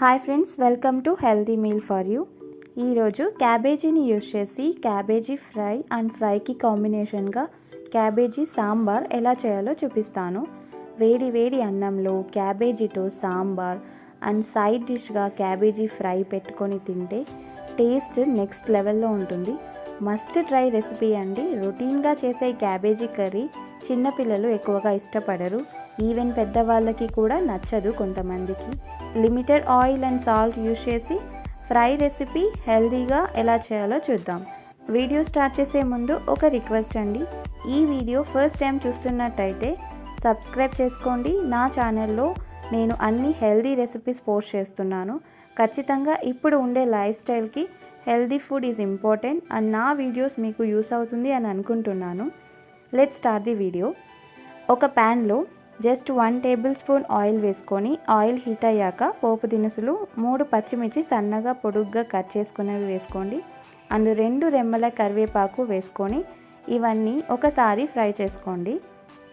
Hi friends welcome to healthy meal for you ఈరోజు క్యాబేజీని use చేసి క్యాబేజీ ఫ్రై అండ్ ఫ్రైకి కాంబినేషన్గా క్యాబేజీ సాంబార్ ఎలా చేయాలో చూపిస్తాను. వేడి వేడి అన్నంలో క్యాబేజీతో సాంబార్ అండ్ సైడ్ డిష్గా క్యాబేజీ ఫ్రై పెట్టుకొని తింటే టేస్ట్ నెక్స్ట్ లెవెల్లో ఉంటుంది. మస్ట్ ట్రై రెసిపీ అండి. రొటీన్గా చేసే క్యాబేజీ కర్రీ చిన్నపిల్లలు ఎక్కువగా ఇష్టపడరు. ఈవెన్ పెద్దవాళ్ళకి కూడా నచ్చదు కొంతమందికి. Limited oil and salt use చేసి ఫ్రై రెసిపీ హెల్దీగా ఎలా చేయాలో చూద్దాం. వీడియో స్టార్ట్ చేసే ముందు ఒక రిక్వెస్ట్ అండి. ఈ వీడియో ఫస్ట్ టైం చూస్తున్నట్టయితే సబ్స్క్రైబ్ చేసుకోండి. నా ఛానల్లో నేను అన్ని హెల్దీ రెసిపీస్ పోస్ట్ చేస్తున్నాను. ఖచ్చితంగా ఇప్పుడు ఉండే life స్టైల్కి healthy food is important and నా వీడియోస్ మీకు యూస్ అవుతుంది అని అనుకుంటున్నాను. Let start the video. ఒక ప్యాన్లో just one tablespoon oil వేసుకొని ఆయిల్ హీట్ అయ్యాక పోపు దినుసులు మూడు పచ్చిమిర్చి సన్నగా పొడుగ్గా కట్ చేసుకునేవి వేసుకోండి. అండ్ రెండు రెమ్మల కరివేపాకు వేసుకొని ఇవన్నీ ఒకసారి ఫ్రై చేసుకోండి.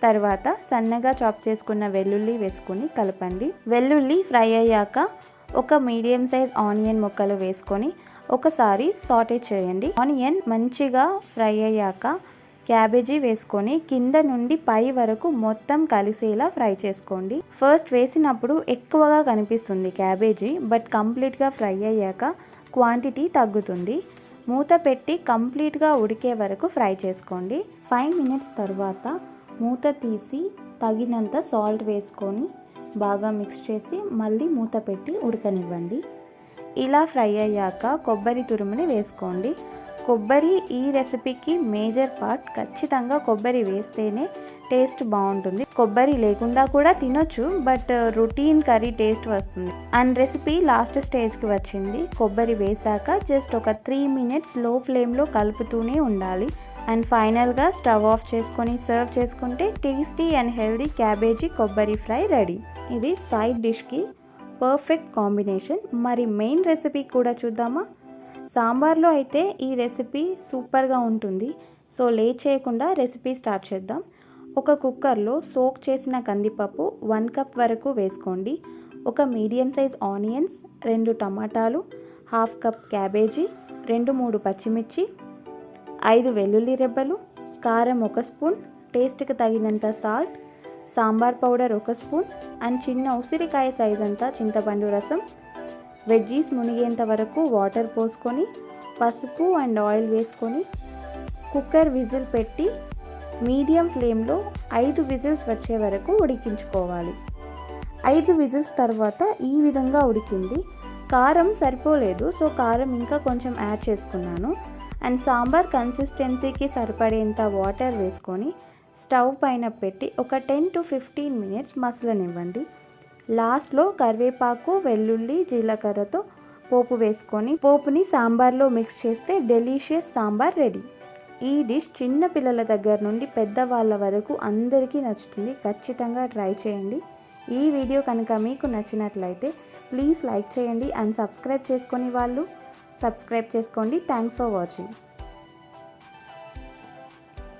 తర్వాత సన్నగా చాప్ చేసుకున్న వెల్లుల్లి వేసుకొని కలపండి. వెల్లుల్లి ఫ్రై అయ్యాక ఒక మీడియం సైజ్ ఆనియన్ ముక్కలు వేసుకొని ఒకసారి సాటే చేయండి. ఆనియన్ మంచిగా ఫ్రై అయ్యాక క్యాబేజీ వేసుకొని కింద నుండి పై వరకు మొత్తం కలిసేలా ఫ్రై చేసుకోండి. ఫస్ట్ వేసినప్పుడు ఎక్కువగా కనిపిస్తుంది క్యాబేజీ బట్ కంప్లీట్గా ఫ్రై అయ్యాక క్వాంటిటీ తగ్గుతుంది. మూత పెట్టి కంప్లీట్గా ఉడికే వరకు ఫ్రై చేసుకోండి. ఫైవ్ మినిట్స్ తర్వాత మూత తీసి తగినంత సాల్ట్ వేసుకొని బాగా మిక్స్ చేసి మళ్ళీ మూత పెట్టి ఉడకనివ్వండి. ఇలా ఫ్రై అయ్యాక కొబ్బరి తురుముని వేసుకోండి. కొబ్బరి ఈ రెసిపీకి మేజర్ పార్ట్ ఖచ్చితంగా కొబ్బరి వేస్తేనే టేస్ట్ బాగుంటుంది. కొబ్బరి లేకుండా కూడా తినొచ్చు బట్ రొటీన్ కర్రీ టేస్ట్ వస్తుంది. అండ్ రెసిపీ లాస్ట్ స్టేజ్కి వచ్చింది. కొబ్బరి వేసాక జస్ట్ ఒక త్రీ మినిట్స్లో ఫ్లేమ్లో కలుపుతూనే ఉండాలి. అండ్ ఫైనల్గా స్టవ్ ఆఫ్ చేసుకొని సర్వ్ చేసుకుంటే టేస్టీ అండ్ హెల్దీ క్యాబేజీ కొబ్బరి ఫ్రై రెడీ. ఇది సైడ్ డిష్కి పర్ఫెక్ట్ కాంబినేషన్. మరి మెయిన్ రెసిపీ కూడా చూద్దామా? సాంబార్లో అయితే ఈ రెసిపీ సూపర్గా ఉంటుంది. సో లేట్ చేయకుండా రెసిపీ స్టార్ట్ చేద్దాం. ఒక కుక్కర్లో సోక్ చేసిన కందిపప్పు వన్ కప్ వరకు వేసుకోండి. ఒక మీడియం సైజ్ ఆనియన్స్ రెండు టమాటాలు హాఫ్ కప్ క్యాబేజీ రెండు మూడు పచ్చిమిర్చి ఐదు వెల్లుల్లి రెబ్బలు కారం ఒక స్పూన్ టేస్ట్కి తగినంత సాల్ట్ సాంబార్ పౌడర్ ఒక స్పూన్ అండ్ చిన్న ఉసిరికాయ సైజ్ అంతా చింతపండు రసం వెజ్జీస్ మునిగేంత వరకు వాటర్ పోసుకొని పసుపు అండ్ ఆయిల్ వేసుకొని కుక్కర్ విజిల్ పెట్టి మీడియం ఫ్లేమ్లో ఐదు విజిల్స్ వచ్చే వరకు ఉడికించుకోవాలి. ఐదు విజిల్స్ తర్వాత ఈ విధంగా ఉడికింది. కారం సరిపోలేదు సో కారం ఇంకా కొంచెం యాడ్ చేసుకున్నాను. అండ్ సాంబార్ కన్సిస్టెన్సీకి సరిపడేంత వాటర్ వేసుకొని స్టవ్ పైన పెట్టి ఒక టెన్ టు ఫిఫ్టీన్ మినిట్స్ మసలనివ్వండి. లాస్ట్లో కరివేపాకు వెల్లుల్లి జీలకర్రతో పోపు వేసుకొని పోపుని సాంబార్లో మిక్స్ చేస్తే డెలీషియస్ సాంబార్ రెడీ ఈ డిష్ చిన్న పిల్లల దగ్గర నుండి పెద్దవాళ్ళ వరకు అందరికీ నచ్చుతుంది. ఖచ్చితంగా ట్రై చేయండి. ఈ వీడియో కనుక మీకు నచ్చినట్లయితే ప్లీజ్ లైక్ చేయండి అండ్ సబ్స్క్రైబ్ చేసుకొని వాళ్ళు. సబ్స్క్రైబ్ చేసుకోండి. Thanks for watching